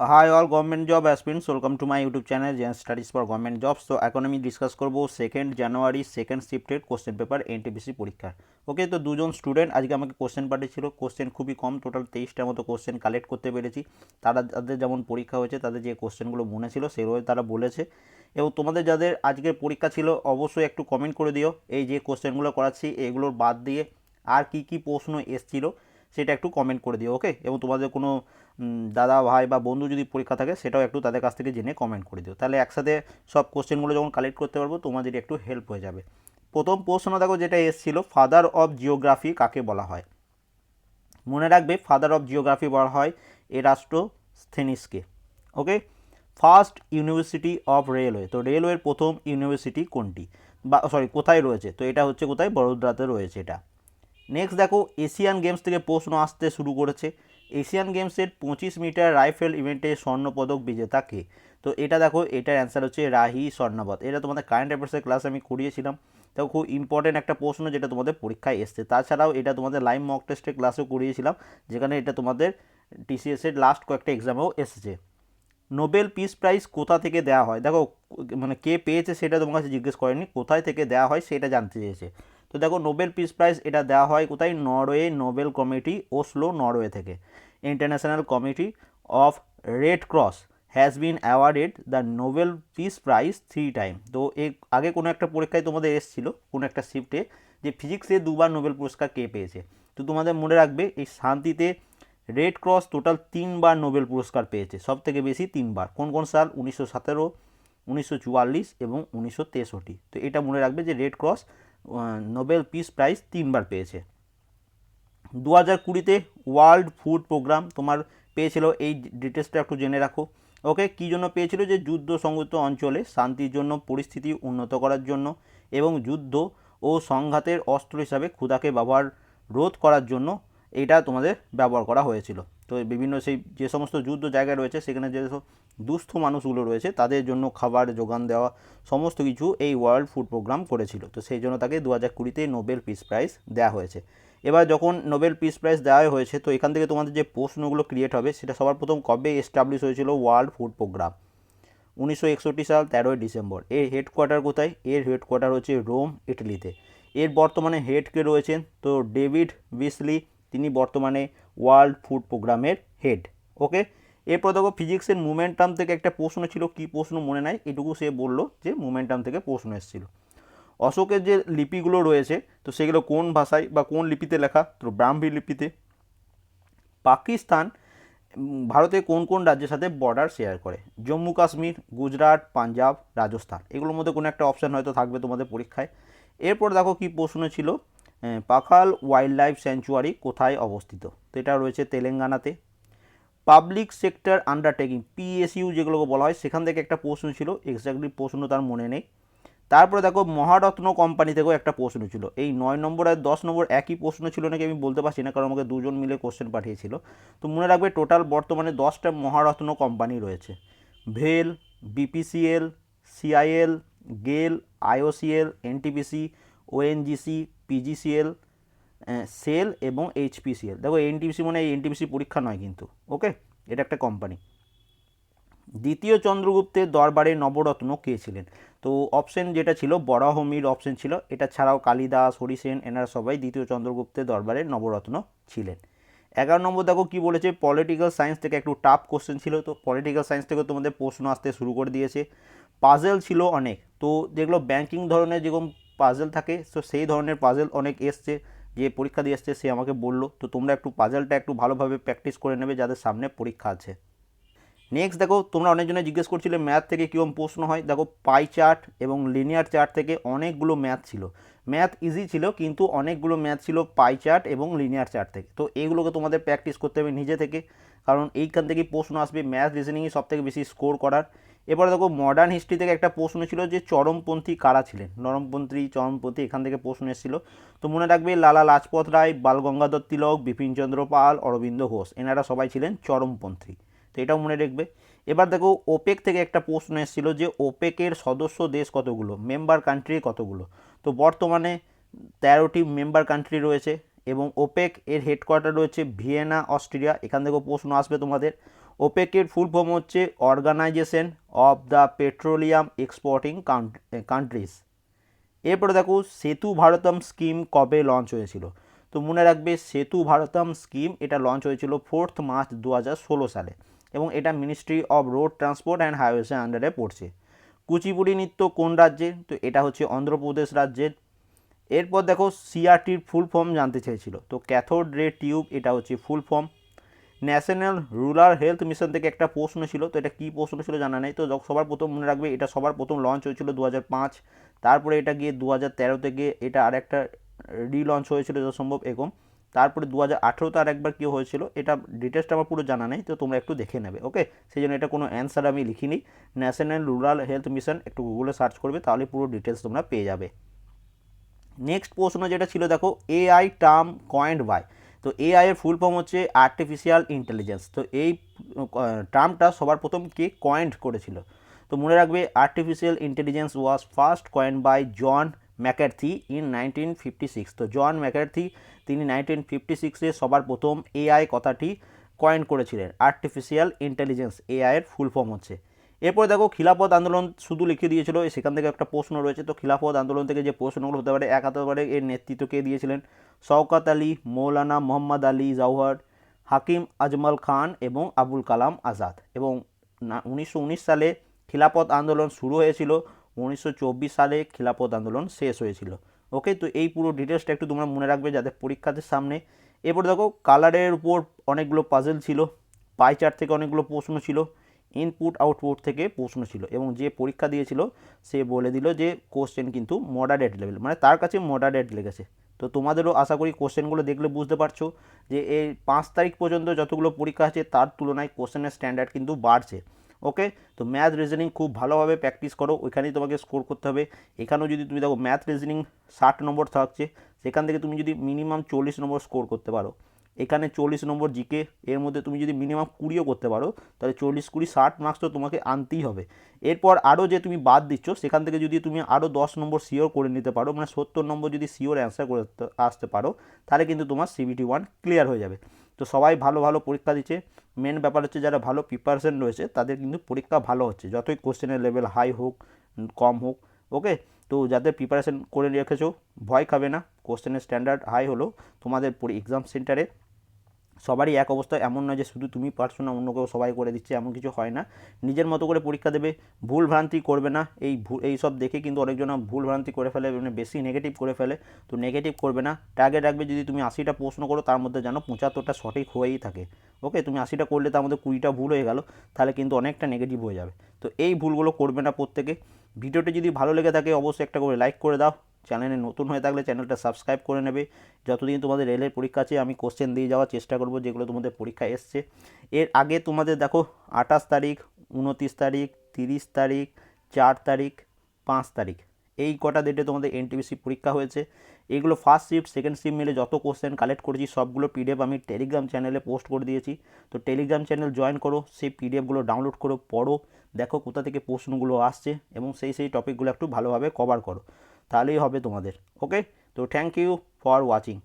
Hi all government job aspirants welcome to my YouTube channel Gen studies for government jobs তো এখন আমি discuss করব second January second শিফটের question paper NTPC পরীক্ষার। Okay তো দুজন স্টুডেন্ট আজকে আমাকে কোশ্চেন পাঠিয়েছিল। কোশ্চেন খুবই কম টোটাল তেইশটার মতো কোশ্চেন কালেক্ট করতে পেরেছি। তারা, তাদের যেমন পরীক্ষা হয়েছে, তাদের যে কোশ্চেনগুলো মনে ছিল সেগুলো তারা বলেছে। এবং তোমাদের যাদের আজকের পরীক্ষা ছিল, অবশ্যই একটু কমেন্ট করে দিও। এই যে কোশ্চেনগুলো করাচ্ছি, এগুলোর বাদ দিয়ে আর কি কি প্রশ্ন এসছিল, সেটা একটু কমেন্ট করে দিও ওকে এবং তোমাদের কোনো দাদা, ভাই বা বন্ধু যদি পরীক্ষা থাকে, সেটাও একটু তাদের কাছ থেকে জেনে কমেন্ট করে দিও। তাহলে একসাথে সব কোশ্চেনগুলো যখন কালেক্ট করতে পারব, তোমাদের একটু হেল্প হয়ে যাবে। প্রথম প্রশ্ন দেখো, যেটা এসেছিল ফাদার অফ জিওগ্রাফি কাকে বলা হয়? মনে রাখবে ফাদার অফ জিওগ্রাফি বলা হয় এরাস্ট্রো স্থেনিসকে। Okay? First university of railway তো রেলওয়ের প্রথম ইউনিভার্সিটি কোনটি? বা সরি কোথায় রয়েছে? তো এটা হচ্ছে কোথায়? বড়োদরাতে রয়েছে এটা। নেক্সট দেখো এশিয়ান গেমস থেকে প্রশ্ন আসতে শুরু করেছে। এশিয়ান গেমসের পঁচিশ মিটার রাইফেল ইভেন্টে স্বর্ণপদক বিজেতা কে তো এটা দেখো, এটার অ্যান্সার হচ্ছে রাহি স্বর্ণপদ। এটা তোমাদের কারেন্ট অ্যাফেয়ার্সের ক্লাস আমি করিয়েছিলাম। দেখো খুব ইম্পর্টেন্ট একটা প্রশ্ন যেটা তোমাদের পরীক্ষায় এসছে। তাছাড়াও এটা তোমাদের লাইভ মক টেস্টের ক্লাসেও করিয়েছিলাম, যেখানে এটা তোমাদের টিসিএসের লাস্ট কয়েকটা এক্সামেও এসেছে। নোবেল পিস প্রাইজ কোথা থেকে দেওয়া হয়? দেখো মানে কে পেয়েছে সেটা তোমার কাছে জিজ্ঞেস করেনি, কোথায় থেকে দেওয়া হয় সেটা জানতে চেয়েছে। তো দেখো নোবেল পিস প্রাইজ এটা দেওয়া হয় কোথায়? Norway Nobel committee, Oslo, Norway থেকে। International committee of red cross has been awarded the Nobel peace prize three time তো এর আগে কোনো একটা পরীক্ষায় তোমাদের এসেছিল, কোনো একটা শিফটে যে ফিজিক্সে দুবার নোবেল পুরস্কার কে পেয়েছে। তো তোমাদের মনে রাখবে এই শান্তিতে রেড ক্রস টোটাল তিনবার নোবেল পুরস্কার পেয়েছে সব থেকে বেশি তিনবার। কোন কোন সাল? উনিশশো সতেরো, উনিশশো চুয়াল্লিশ এবং উনিশশো তেষট্টি। তো এটা মনে রাখবে যে red cross Nobel peace prize তিনবার পেয়েছে। দু হাজার কুড়িতে ওয়ার্ল্ড ফুড প্রোগ্রাম তোমার পেয়েছিল, এই ডিটেলসটা একটু জেনে রাখো। ওকে কী জন্য পেয়েছিল? যে যুদ্ধ সংগত অঞ্চলে শান্তির জন্য, পরিস্থিতি উন্নত করার জন্য এবং যুদ্ধ ও সংঘাতের অস্ত্র হিসাবে ক্ষুধাকে ব্যবহার রোধ করার জন্য এটা তোমাদের ব্যবহার করা হয়েছিল। তো বিভিন্ন সেই যে সমস্ত যুদ্ধ জায়গায় রয়েছে, সেখানে যে দুস্থ মানুষগুলো রয়েছে, তাদের জন্য খাবার, যোগান দেওয়া, সমস্ত কিছু এই ওয়ার্ল্ড ফুড প্রোগ্রাম করেছিল। তো সেই জন্য তাকে দু হাজার কুড়িতে নোবেল পিস প্রাইজ দেওয়া হয়েছে। এবার যখন নোবেল পিস প্রাইজ দেওয়া হয়েছে, তো এখান থেকে তোমাদের যে প্রশ্নগুলো ক্রিয়েট হবে, সেটা সবার প্রথম কবে এস্টাবলিশ হয়েছিল ওয়ার্ল্ড ফুড প্রোগ্রাম উনিশশো একষট্টি সাল, তেরোই ডিসেম্বর। এর হেডকোয়ার্টার কোথায়? এর হেডকোয়ার্টার হচ্ছে রোম, ইটালিতে। এর বর্তমানে হেড কে রয়েছেন, তো ডেভিড বিসলি তিনি বর্তমানে ওয়ার্ল্ড ফুড প্রোগ্রামের হেড ওকে? এরপর দেখো ফিজিক্সের মোমেন্টাম থেকে একটা প্রশ্ন ছিল কি প্রশ্ন মনে নাই এটুকু সে বলল যে মোমেন্টাম থেকে প্রশ্ন এসেছিল। অশোকের যে লিপিগুলো রয়েছে তো সেগুলো কোন ভাষায় বা কোন লিপিতে লেখা? তো ব্রাহ্মী লিপিতে। পাকিস্তান উম, ভারতের কোন কোন রাজ্যের সাথে বর্ডার শেয়ার করে? জম্মু কাশ্মীর গুজরাট পাঞ্জাব রাজস্থান। এগুলোর মধ্যে কোনো একটা অপশান হয়তো থাকবে তোমাদের পরীক্ষায়। এরপর দেখো কি প্রশ্ন ছিল পাখাল ওয়াইল্ড লাইফ স্যাঞ্চুয়ারি কোথায় অবস্থিত? তো এটা রয়েছে তেলেঙ্গানাতে। পাবলিক সেক্টর আন্ডারটেকিং পিএসইউ যেগুলোকে বলা হয়, সেখান থেকে একটা প্রশ্ন ছিল এক্স্যাক্টলি প্রশ্ন তার মনে নেই। তারপরে দেখো, মহারত্ন কোম্পানি থেকেও একটা প্রশ্ন ছিল। এই নয় নম্বর আর দশ নম্বর একই প্রশ্ন ছিল নাকি আমি বলতে পারছি না, কারণ আমাকে দুজন মিলে কোশ্চেন পাঠিয়েছিল। তো মনে রাখবে টোটাল বর্তমানে দশটা মহারত্ন কোম্পানি রয়েছে। ভেল BPCL CIL GAIL IOCL NTPC ONGC PGCL SAIL এবং এইচপিসিএল দেখো এনটিপিসি মানে এই এনটিপিসি পরীক্ষা নয় কিন্তু ওকে এটা একটা কোম্পানি দ্বিতীয় চন্দ্রগুপ্তের দরবারে নবরত্ন কে ছিলেন? তো অপশন যেটা ছিল, বরাহমির অপশন ছিল। এটা ছাড়াও কালিদাস, হরিসেন, এনারা সবাই দ্বিতীয় চন্দ্রগুপ্তের দরবারে নবরত্ন ছিলেন। এগারো নম্বর, দেখো কি বলেছে পলিটিক্যাল সায়েন্স থেকে একটু টাফ কোশ্চেন ছিল। তো পলিটিক্যাল সায়েন্স থেকে তোমাদের প্রশ্ন আসতে শুরু করে দিয়েছে। পাজেল ছিল অনেক। তো যেগুলো ব্যাংকিং ধরনের যেরকম পাজেল থাকে তো সেই ধরনের পাজেল অনেক এসছে, যে পরীক্ষা দিয়ে এসছে, সে আমাকে বলল, তো তোমরা একটু পাজেলটা একটু ভালোভাবে প্র্যাকটিস করে নেবে যাদের সামনে পরীক্ষা আছে। নেক্সট দেখো, তোমরা অনেকজনে জিজ্ঞেস করছিলে ম্যাথ থেকে কীরকম প্রশ্ন হয়। দেখো পাই চার্ট এবং লিনিয়ার চার্ট থেকে অনেকগুলো ম্যাথ ছিল। ম্যাথ ইজি ছিল, কিন্তু অনেকগুলো ম্যাথ ছিল পাই চার্ট এবং লিনিয়ার চার্ট থেকে। তো এইগুলোকে তোমাদের প্র্যাকটিস করতে হবে নিজে থেকে, কারণ এইখান থেকে প্রশ্ন আসবে ম্যাথ রিজনিংয়ে সব থেকে বেশি স্কোর করার। এবারে দেখো মডার্ন হিস্ট্রি থেকে একটা প্রশ্ন ছিল যে চরমপন্থী কারা ছিলেন? নরমপন্থী, চরমপন্থী, এখান থেকে প্রশ্ন এসেছিল। তো মনে রাখবে লালা লাজপত রায়, বাল গঙ্গাধর তিলক বিপিনচন্দ্র পাল, অরবিন্দ ঘোষ, এনারা সবাই ছিলেন চরমপন্থী। তো এটাও মনে রাখবে। এবার দেখো ওপেক থেকে একটা প্রশ্ন এসেছিল যে ওপেকের সদস্য দেশ কতগুলো? মেম্বার কান্ট্রি কতগুলো? তো বর্তমানে তেরোটি মেম্বার কান্ট্রি রয়েছে এবং ওপেক এর হেডকোয়ার্টার রয়েছে ভিয়েনা, অস্ট্রিয়া। এখান থেকেও প্রশ্ন আসবে তোমাদের। ওপেকের ফুল ফর্ম হচ্ছে organisation of the petroleum exporting countries. এরপরে দেখো, সেতু ভারতম স্কিম কবে লঞ্চ হয়েছিল? তো মনে রাখবে, সেতু ভারতম স্কিম এটা লঞ্চ হয়েছিল ফোর্থ মার্চ দু হাজার ষোলো সালে এবং এটা ministry of road transport and হাইওয়েসের আন্ডারে পড়ছে। কুচিপুড়ি নৃত্য কোন রাজ্যে তো এটা হচ্ছে অন্ধ্রপ্রদেশ রাজ্যের। এরপর দেখো সিআরটির ফুল ফর্ম জানতে চেয়েছিল। তো ক্যাথোড রে টিউব এটা হচ্ছে full form national rural health mission থেকে একটা প্রশ্ন ছিল, তো এটা কী প্রশ্ন ছিল জানা নেই। তো সবার প্রথম মনে রাখবে, এটা সবার প্রথম লঞ্চ হয়েছিল দু তারপরে এটা গিয়ে দু হাজার তেরোতে গিয়ে এটা আর আরেকটা রিলঞ্চ হয়েছিল যত সম্ভব এরকম। তারপরে দু হাজার আঠেরোতে আর একবার কী হয়েছিল, এটা ডিটেলসটা আমার পুরো জানা নেই, তো তোমরা একটু দেখে নেবে ওকে সেই জন্য এটা কোনো অ্যান্সার আমি লিখিনি। ন্যাশনাল রুরাল হেলথ মিশন, একটু গুগলে সার্চ করবে, তাহলে পুরো ডিটেলস তোমরা পেয়ে যাবে। নেক্সট প্রশ্ন যেটা ছিল, দেখো এআই টার্ম কয়েন্ড বাই তো এআই এর ফুল ফর্ম হচ্ছে আর্টিফিশিয়াল ইন্টেলিজেন্স তো এই টার্মটা সবার প্রথম কে কয়েন্ড করেছিল? তো মনে রাখবে artificial intelligence was first coined by John McCarthy in nineteen fifty six তো জন ম্যাকার্থি তিনি নাইনটিন ফিফটি সিক্সে সবার প্রথম এআই কথাটি কয়েন করেছিলেন। আর্টিফিশিয়াল ইন্টেলিজেন্স এআই এর ফুল ফর্ম হচ্ছে। এরপরে দেখো খিলাফত আন্দোলন শুধু লিখে দিয়েছিল সেখান থেকে একটা প্রশ্ন রয়েছে। তো খিলাফত আন্দোলন থেকে যে প্রশ্নগুলো হতে পারে, এক হতে পারে এর নেতৃত্ব কে দিয়েছিলেন? শওকাত আলী, মৌলানা মোহাম্মদ আলী জওহর হাকিম আজমল খান এবং আবুল কালাম আজাদ। এবং উনিশশো উনিশ সালে খিলাফত আন্দোলন শুরু হয়েছিল, উনিশশো চব্বিশ সালে খিলাফত আন্দোলন শেষ হয়েছিল। ওকে, তো এই পুরো ডিটেলসটা একটু তোমরা মনে রাখবে যাদের পরীক্ষাদের সামনে। এরপর দেখো, কালারের উপর অনেকগুলো পাজেল ছিল পাই চার্ট থেকে অনেকগুলো প্রশ্ন ছিল। ইনপুট আউটপুট থেকে প্রশ্ন ছিল এবং যে পরীক্ষা দিয়েছিল, সে বলে দিল যে কোশ্চেন কিন্তু মডারেট লেভেল মানে তার কাছে মডারেট লেগেছে। তো তোমাদেরও আশা করি কোশ্চেনগুলো দেখলে বুঝতে পারছ যে এই পাঁচ তারিখ পর্যন্ত যতগুলো পরীক্ষা আছে, তার তুলনায় কোশ্চেনের স্ট্যান্ডার্ড কিন্তু বাড়ছে। ওকে তো ম্যাথ রিজনিং খুব ভালোভাবে প্র্যাকটিস করো, ওইখানেই তোমাকে স্কোর করতে হবে। এখানেও যদি তুমি দেখো ম্যাথ রিজনিং ষাট নম্বর থাকছে, সেখান থেকে তুমি যদি মিনিমাম চল্লিশ নম্বর স্কোর করতে পারো। এখানে চল্লিশ নম্বর জিকে এর মধ্যে তুমি যদি মিনিমাম কুড়িও করতে পারো, তাহলে চল্লিশ কুড়ি ষাট মার্কস তো তোমাকে আনতেই হবে। এরপর আরও যে তুমি বাদ দিচ্ছ, সেখান থেকে যদি তুমি আরও দশ নম্বর সিওর করে নিতে পারো মানে সত্তর নম্বর যদি সিওর অ্যান্সার করে আসতে পারো, তাহলে কিন্তু তোমার সিবিটি ওয়ান ক্লিয়ার হয়ে যাবে। তো সবাই ভালো ভালো পরীক্ষা দিচ্ছে। মেন ব্যাপার হচ্ছে যারা ভালো প্রিপারেশন রয়েছে, তাদের কিন্তু পরীক্ষা ভালো হচ্ছে। যতই কোশ্চেনের লেভেল হাই হোক, কম হোক ওকে তো যাদের প্রিপারেশন করে রেখেছো, ভয় খাবে না। কোশ্চেনের স্ট্যান্ডার্ড হাই হলো তোমাদের এক্সাম সেন্টারে সবারই এক অবস্থা, এমন নয় যে শুধু তুমি পারছ না, অন্য কেউ সবাই করে দিচ্ছে, এমন কিছু হয় না। নিজের মতো করে পরীক্ষা দেবে, ভুল ভ্রান্তি করবে না। এই ভুল, এই সব দেখে কিন্তু অনেকজন ভুল ভ্রান্তি করে ফেলে মানে বেশি নেগেটিভ করে ফেলে। তো নেগেটিভ করবে না। টার্গেট রাখবে যদি তুমি আশিটা প্রশ্ন করো, তার মধ্যে জানো পঁচাত্তরটা সঠিক হয়েই থাকে। ওকে তুমি আশিটা করলে তার মধ্যে কুড়িটা ভুল হয়ে গেল, তাহলে কিন্তু অনেকটা নেগেটিভ হয়ে যাবে। তো এই ভুলগুলো করবে না প্রত্যেকে। ভিডিওটি যদি ভালো লেগে থাকে, অবশ্যই একটা করে লাইক করে দাও। চ্যানেলে নতুন হয়ে থাকলে চ্যানেলটা সাবস্ক্রাইব করে নেবে। যতদিন তোমাদের রেলের পরীক্ষা আছে, আমি কোশ্চেন দিয়ে যাওয়ার চেষ্টা করব যেগুলো তোমাদের পরীক্ষা এসছে। এর আগে তোমাদের দেখো, আঠাশ তারিখ, উনতিরিশ তারিখ, তিরিশ তারিখ, চার তারিখ, পাঁচ তারিখ। এই কটা ডেটে তোমাদের এনটিপিসি পরীক্ষা হয়েছে। এগুলো ফার্স্ট শিফট সেকেন্ড শিফট মিলে যত কোশ্চেন কালেক্ট করেছি, সবগুলো পিডিএফ আমি টেলিগ্রাম চ্যানেলে পোস্ট করে দিয়েছি। তো টেলিগ্রাম চ্যানেল জয়েন করো, সেই পিডিএফগুলো ডাউনলোড করো পড়ো। দেখো কোথা থেকে প্রশ্নগুলো আসছে এবং সেই সেই টপিকগুলো একটু ভালোভাবে কভার করো। তাহলেই হবে তোমাদের ওকে তো থ্যাংক ইউ ফর ওয়াচিং